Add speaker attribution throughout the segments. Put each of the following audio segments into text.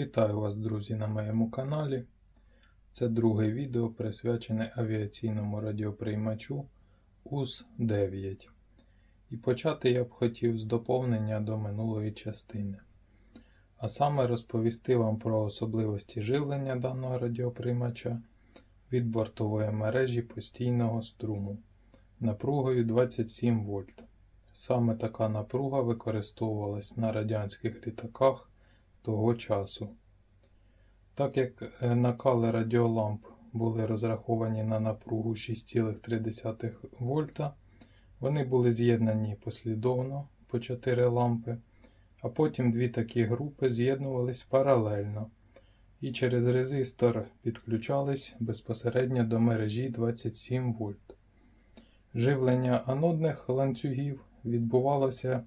Speaker 1: Вітаю вас, друзі, на моєму каналі. Це друге відео присвячене авіаційному радіоприймачу УЗ-9. І почати я б хотів з доповнення до минулої частини. А саме розповісти вам про особливості живлення даного радіоприймача від бортової мережі постійного струму напругою 27 вольт. Саме така напруга використовувалась на радянських літаках того часу. Так як е, накали радіоламп були розраховані на напругу 6,3 вольта, вони були з'єднані послідовно по 4 лампи, а потім дві такі групи з'єднувались паралельно і через резистор підключались безпосередньо до мережі 27 вольт. Живлення анодних ланцюгів відбувалося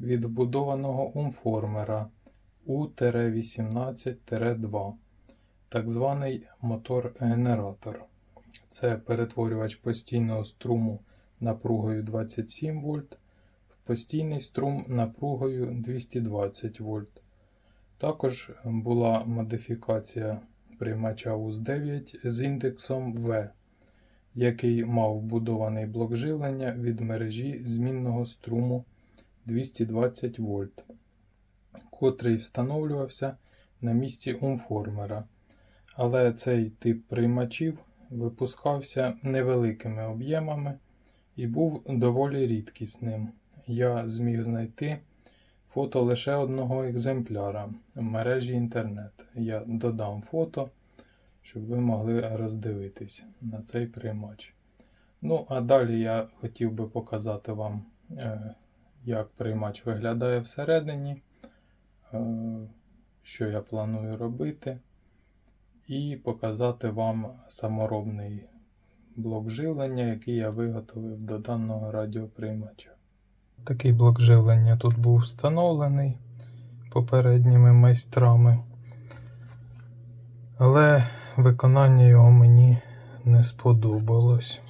Speaker 1: від вбудованого умформера У-18-2, так званий мотор-генератор. Це перетворювач постійного струму напругою 27 вольт в постійний струм напругою 220 вольт. Також була модифікація приймача УЗ-9 з індексом В, який мав вбудований блок живлення від мережі змінного струму 220 вольт, котрий встановлювався на місці умформера. Але цей тип приймачів випускався невеликими об'ємами і був доволі рідкісним. Я зміг знайти фото лише одного екземпляра в мережі інтернет. Я додам фото, щоб ви могли роздивитись на цей приймач. Ну, а далі я хотів би показати вам, е, як приймач виглядає всередині, що я планую робити, і показати вам саморобний блок живлення, який я виготовив до даного радіоприймача. Такий блок живлення тут був встановлений попередніми майстрами, але виконання його мені не сподобалось.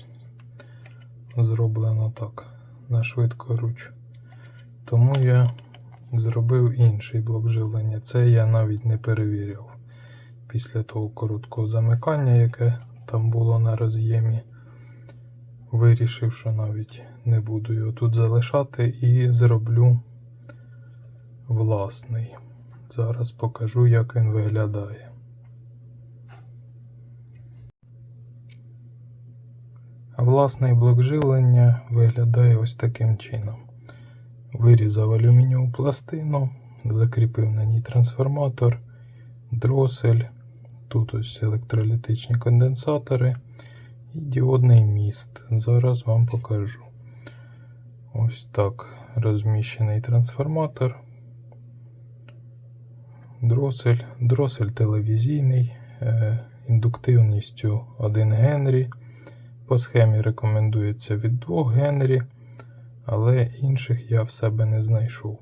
Speaker 1: Зроблено так на швидкоруч. Тому я зробив інший блок живлення. Це я навіть не перевіряв. Після того короткого замикання, яке там було на роз'ємі, вирішив, що навіть не буду його тут залишати і зроблю власний. Зараз покажу, як він виглядає. Власний блок живлення виглядає ось таким чином. Вирізав алюмінієву пластину, закріпив на ній трансформатор, дросель, тут ось електролітичні конденсатори і діодний міст. Зараз вам покажу. Ось так розміщений трансформатор. Дросель, дросель телевізійний, е, індуктивністю 1 Генрі. По схемі рекомендується від 2 Генрі, але інших я в себе не знайшов.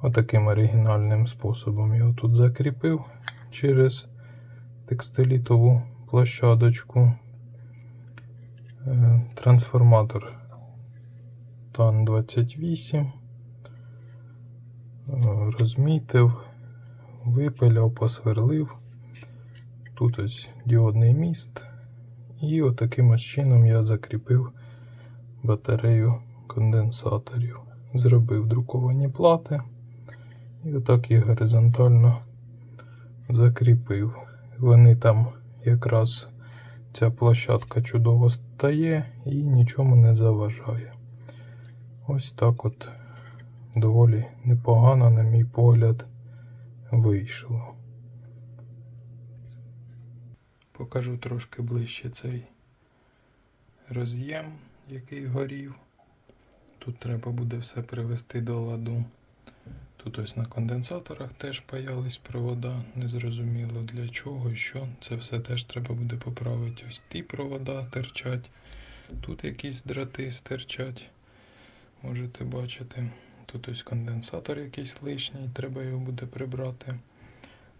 Speaker 1: Отаким оригінальним способом його тут закріпив через текстилітову площадочку. Е, Трансформатор TAN 28. Е, Розмітив, випиляв, посверлив. Тут ось діодний міст. І отаким ось чином я закріпив батарею конденсаторів. Зробив друковані плати. І отак їх горизонтально закріпив. Вони там якраз ця площадка чудово стає і нічому не заважає. Ось так от доволі непогано, на мій погляд, вийшло. Покажу трошки ближче цей роз'єм, який горів. Тут треба буде все привести до ладу. Тут ось на конденсаторах теж паялись провода, незрозуміло для чого що. Це все теж треба буде поправити. Ось ті провода терчать. Тут якісь дроти стирчать. Можете бачити. Тут ось конденсатор якийсь лишній, треба його буде прибрати.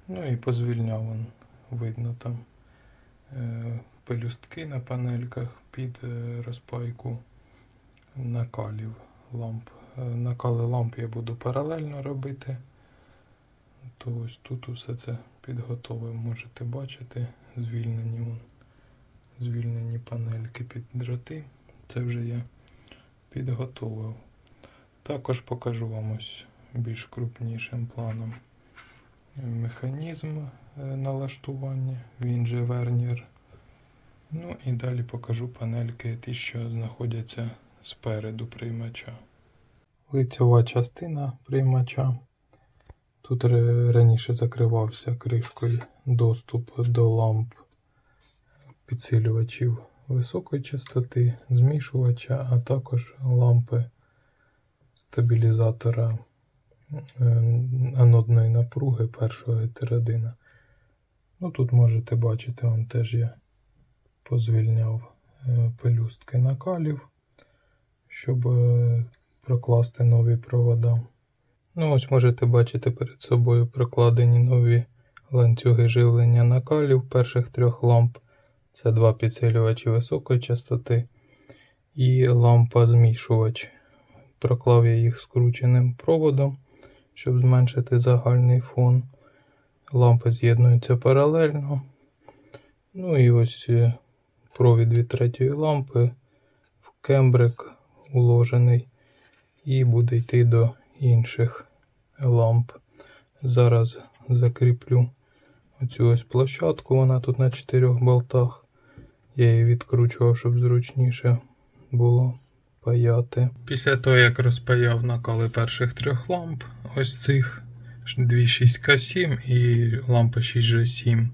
Speaker 1: Ну і позвільняв он, видно там е, пелюстки на панельках під е, розпайку накалів ламп. Е, Накали ламп я буду паралельно робити. то ось тут усе це підготовив. Можете бачити звільнені, звільнені панельки під дроти. Це вже я підготовив. Також покажу вам ось більш крупнішим планом механізм е, налаштування, він же вернір. Ну і далі покажу панельки, ті, що знаходяться спереду приймача. Лицьова частина приймача. Тут раніше закривався кришкою доступ до ламп підсилювачів високої частоти, змішувача, а також лампи стабілізатора е, анодної напруги першого гетеродина. Ну, тут можете бачити, он теж я позвільняв е, пелюстки накалів, щоб е, прокласти нові провода. Ну, ось можете бачити перед собою прокладені нові ланцюги живлення накалів перших трьох ламп. Це два підсилювачі високої частоти і лампа змішувач. Проклав я їх скрученим проводом, щоб зменшити загальний фон. Лампи з'єднуються паралельно. Ну і ось е, провід від третьої лампи в кембрик уложений і буде йти до інших ламп. Зараз закріплю оцю ось площадку, вона тут на чотирьох болтах. Я її відкручував, щоб зручніше було паяти. Після того, як розпаяв накали перших трьох ламп, ось цих 26К7 і лампа 6G7.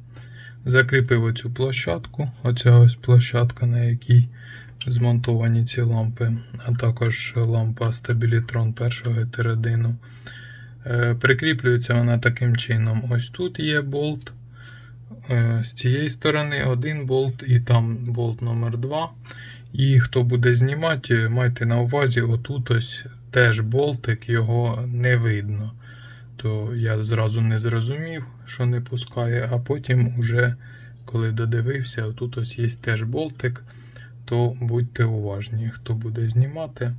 Speaker 1: Закріпив оцю площадку, оця ось площадка, на якій змонтовані ці лампи, а також лампа стабілітрон першого гетеродину. Е, Прикріплюється вона таким чином. Ось тут є болт. е, З цієї сторони один болт і там болт номер 2 І хто буде знімати, майте на увазі, отут ось теж болтик, його не видно. То я зразу не зрозумів, що не пускає, а потім, уже, коли додивився, тут ось є теж болтик, то будьте уважні, хто буде знімати,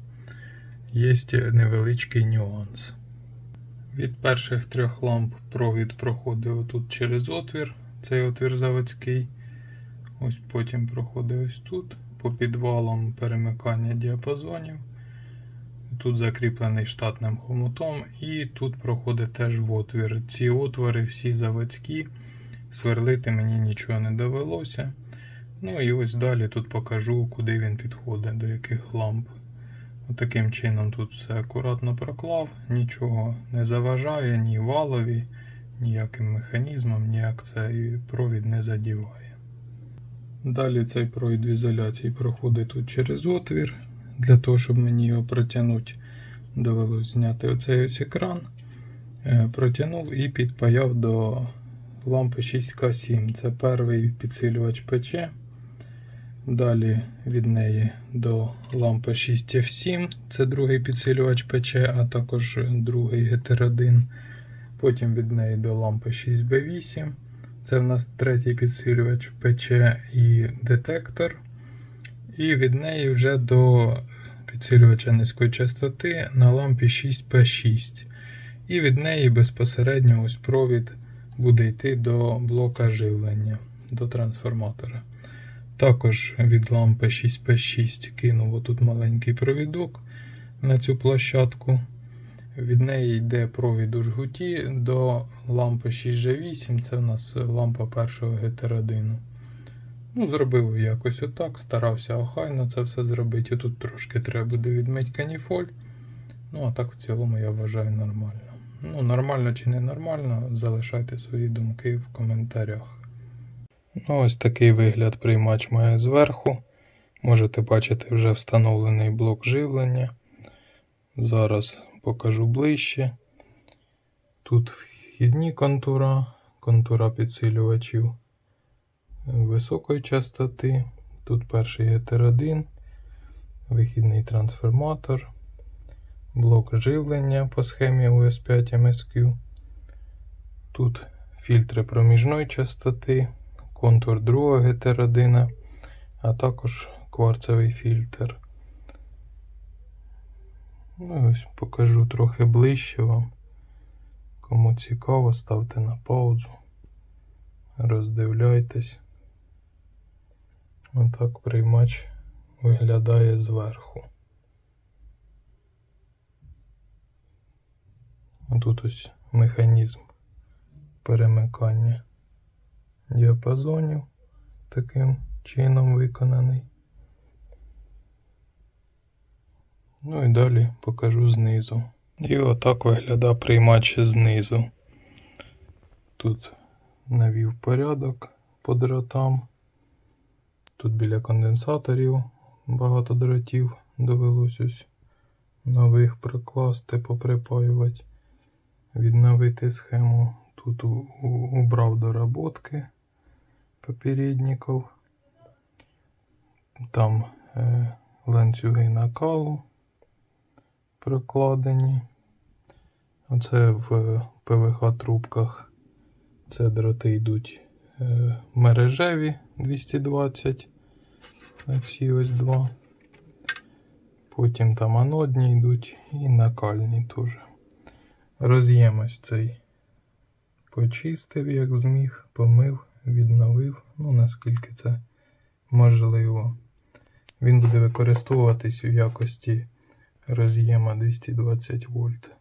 Speaker 1: є невеличкий нюанс. Від перших трьох ламп провід проходив тут через отвір, цей отвір заводський. Ось потім проходить ось тут, по підвалам перемикання діапазонів. Тут закріплений штатним хомутом, і тут проходить теж в отвір. Ці отвори всі заводські. Сверлити мені нічого не довелося. Ну і ось далі тут покажу, куди він підходить, до яких ламп. Таким чином тут все акуратно проклав, нічого не заважає, ні валові, ніяким механізмом, ніяк цей провід не задіває. Далі цей провід в ізоляції проходить тут через отвір. Для того, щоб мені його протягнути, довелось зняти оцей ось екран. Е, Протягнув і підпаяв до лампи 6К7. Це перший підсилювач ПЧ. Далі від неї до лампи 6F7, це другий підсилювач ПЧ, а також другий гетеродин. Потім від неї до лампи 6B8. Це в нас третій підсилювач ПЧ і детектор. І від неї вже до підсилювача низької частоти на лампі 6P6. І від неї безпосередньо ось провід буде йти до блока живлення, до трансформатора. Також від лампи 6P6 кинув отут маленький провідок на цю площадку. Від неї йде провід у жгуті до лампи 6G8, це у нас лампа першого гетеродину. Ну, Зробив якось отак, старався охайно це все зробити. Тут трошки треба буде відмити каніфоль. Ну, а так в цілому я вважаю нормально. Ну, нормально чи не нормально, залишайте свої думки в коментарях. Ну, ось такий вигляд приймач має зверху. Можете бачити вже встановлений блок живлення. Зараз покажу ближче. Тут вхідні контура, контура підсилювачів високої частоти. Тут перший гетеродин, вихідний трансформатор, блок живлення по схемі US5 MSQ. Тут фільтри проміжної частоти контур другого гетеродина, а також кварцевий фільтр. Ну, ось покажу трохи ближче вам. Кому цікаво, ставте на паузу. Роздивляйтесь. Отак приймач виглядає зверху. Тут ось механізм перемикання діапазонів таким чином виконаний. Ну і далі покажу знизу. І отак виглядає приймач знизу. Тут навів порядок по дротам. Тут біля конденсаторів багато дротів довелось ось нових прикласти, поприпаювати, відновити схему. Тут убрав доработки попередників. Там е, ланцюги накалу прокладені. Оце в ПВХ трубках. Це дроти йдуть е, мережеві 220. Оці ось два. Потім там анодні йдуть і накальні теж. Роз'єм ось цей почистив, як зміг, помив, відновив. Ну, наскільки це можливо. Він буде використовуватись у якості роз'єма 220 вольт.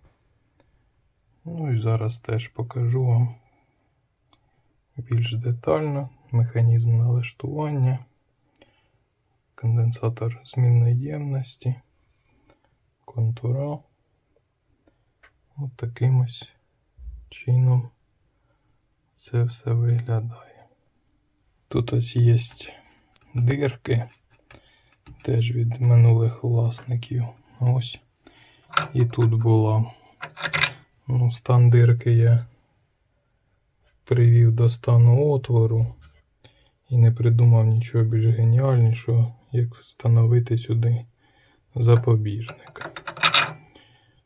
Speaker 1: Ну і зараз теж покажу вам більш детально механізм налаштування, конденсатор змінної ємності, контура. От таким ось чином це все виглядає. Тут ось є дирки, теж від минулих власників. Ось. І тут була. Ну, стан дирки я привів до стану отвору і не придумав нічого більш геніальнішого, як встановити сюди запобіжник.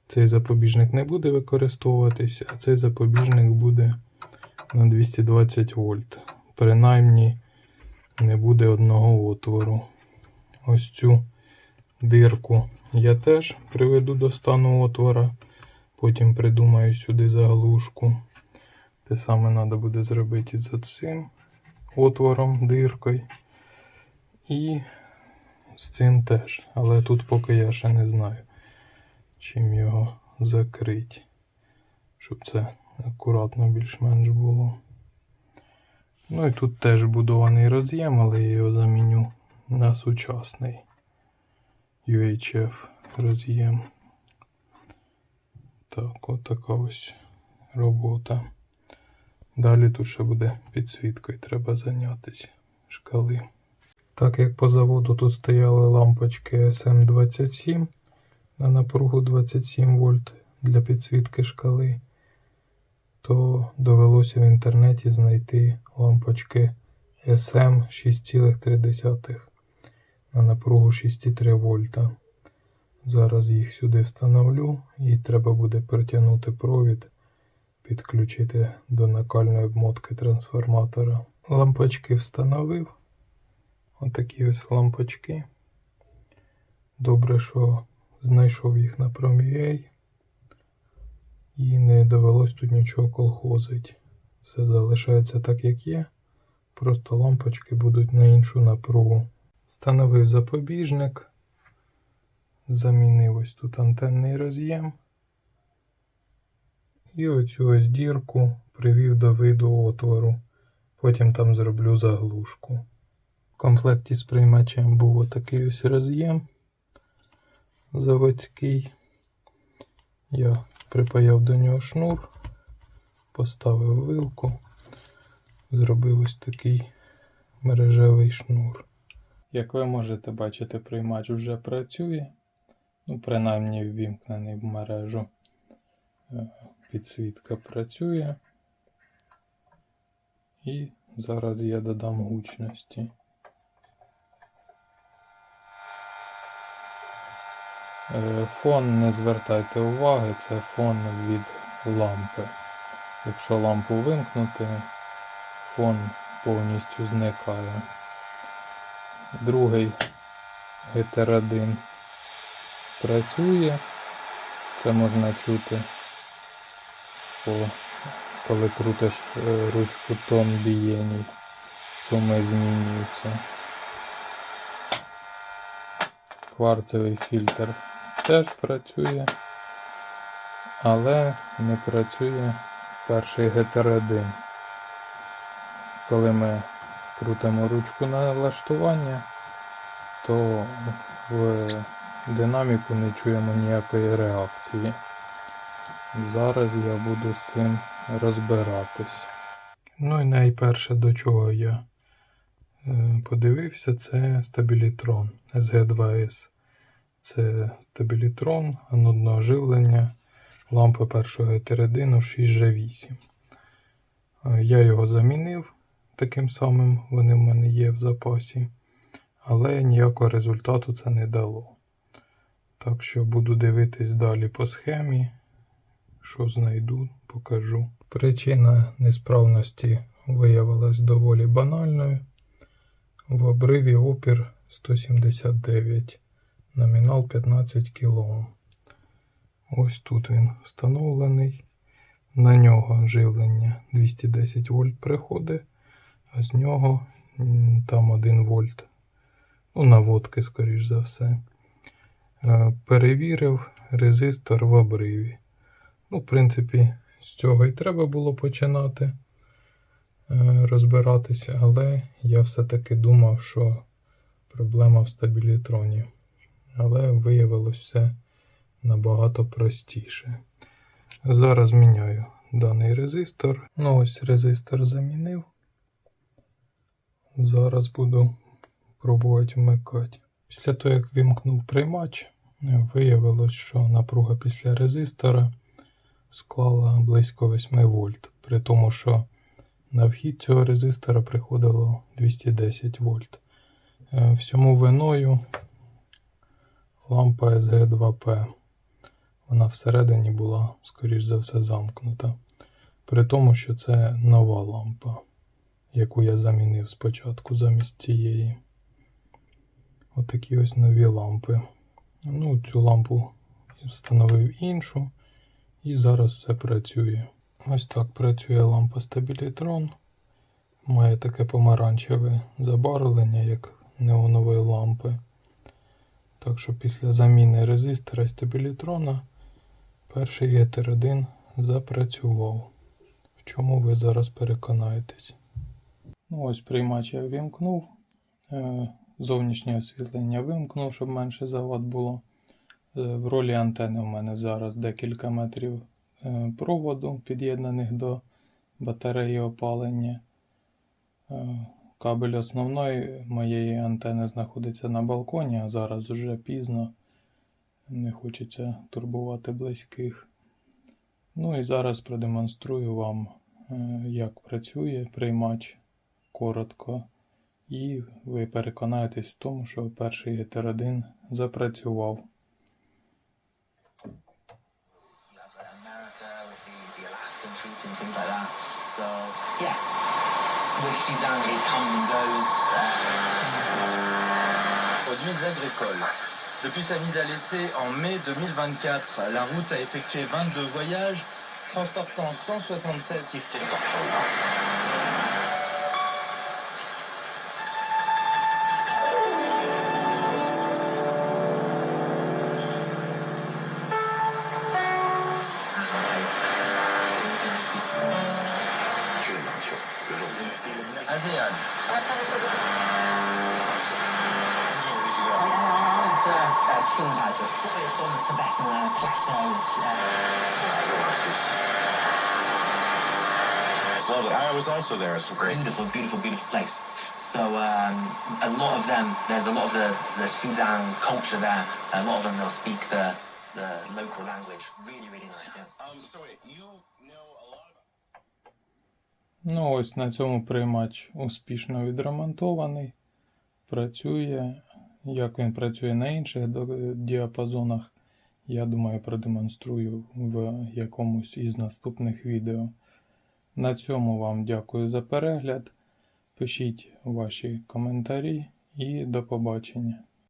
Speaker 1: Цей запобіжник не буде використовуватися, а цей запобіжник буде на 220 вольт. Принаймні не буде одного отвору. Ось цю дирку я теж приведу до стану отвора. Потім придумаю сюди заглушку. Те саме треба буде зробити за цим отвором, диркою. І з цим теж. Але тут поки я ще не знаю, чим його закрити. Щоб це акуратно більш-менш було. Ну і тут теж будований роз'єм, але я його заміню на сучасний UHF роз'єм. Так, от така ось робота. Далі тут ще буде підсвіткою, треба зайнятися шкали. Так як по заводу тут стояли лампочки SM27 на напругу 27 вольт для підсвітки шкали, то довелося в інтернеті знайти лампочки SM 6,3 на напругу 6,3 вольта. Зараз їх сюди встановлю і треба буде протягнути провід, підключити до накальної обмотки трансформатора. Лампочки встановив. Отакі ось лампочки. Добре, що знайшов їх на Prom.ua і не довелось тут нічого колхозити. Все залишається так, як є. Просто лампочки будуть на іншу напругу. Встановив запобіжник. Замінив ось тут антенний роз'єм. І оцю ось дірку привів до виду отвору. Потім там зроблю заглушку. В комплекті з приймачем був отакий ось роз'єм заводський. Я припаяв до нього шнур, поставив вилку, зробив ось такий мережевий шнур. Як ви можете бачити, приймач вже працює. Ну, принаймні ввімкнений в мережу. Е, Підсвітка працює. І зараз я додам гучності. Фон не звертайте уваги, це фон від лампи. Якщо лампу вимкнути, фон повністю зникає. Другий гетер-1 працює. Це можна чути коли крутиш е, ручку тон бієній, шуми змінюються. Кварцевий фільтр теж працює, але не працює перший GTR1. Коли ми крутимо ручку налаштування, то в динаміку не чуємо ніякої реакції. Зараз я буду з цим розбиратись. Ну і найперше, до чого я е, подивився, це стабілітрон SG2S. Це стабілітрон анодного живлення лампи першого етередину 6G8. Е, Я його замінив таким самим, вони в мене є в запасі, але ніякого результату це не дало. Так що буду дивитись далі по схемі. Що знайду, покажу. Причина несправності виявилась доволі банальною. В обриві опір 179, номінал 15 кОм. Ось тут він встановлений. На нього живлення 210 вольт приходить, а з нього там 1 вольт. Ну, наводки, скоріш за все. Е, Перевірив резистор в обриві. Ну, в принципі, з цього і треба було починати е, розбиратися, але я все-таки думав, що проблема в стабілітроні. Але виявилось все набагато простіше. Зараз міняю даний резистор. Ну, ось резистор замінив. Зараз буду пробувати вмикати. Після того, як вимкнув приймач, виявилось, що напруга після резистора склала близько 8 вольт, при тому, що на вхід цього резистора приходило 210 вольт. Е, Всьому виною лампа SG2P. Вона всередині була, скоріш за все, замкнута. При тому, що це нова лампа, яку я замінив спочатку замість цієї. Отакі ось нові лампи. Ну, цю лампу встановив іншу. І зараз все працює. Ось так працює лампа Стабілітрон. Має таке помаранчеве забарвлення, як неонової лампи. Так що після заміни резистора і стабілітрона перший гетер 1 запрацював. В чому ви зараз переконаєтесь. Ну ось приймач я вимкнув. Е, Зовнішнє освітлення вимкнув, щоб менше завод було. Е, В ролі антени в мене зараз декілька метрів е, проводу, під'єднаних до батареї опалення. Кабель основної моєї антени знаходиться на балконі, а зараз вже пізно. Не хочеться турбувати близьких. Ну і зараз продемонструю вам, е, як працює приймач коротко. І ви переконаєтесь в тому, що перший гетер 1 запрацював.
Speaker 2: Huiles agricoles. Depuis sa mise à l'essai en mai 2024, la route a effectué 22 voyages, transportant 176 ASEAN. Lovely. I was also there. It's great.
Speaker 3: beautiful, beautiful, beautiful place. So um, a lot of them, there's a lot of the, the Sudan culture there. A lot of them, they'll speak the, the local language. Really, really nice. Yeah.
Speaker 2: Um, so wait, you know a lot about...
Speaker 1: Ну, ось на цьому приймач успішно відремонтований. Працює. Як він працює на інших діапазонах, я думаю, продемонструю в якомусь із наступних відео. На цьому вам дякую за перегляд. Пишіть ваші коментарі і до побачення.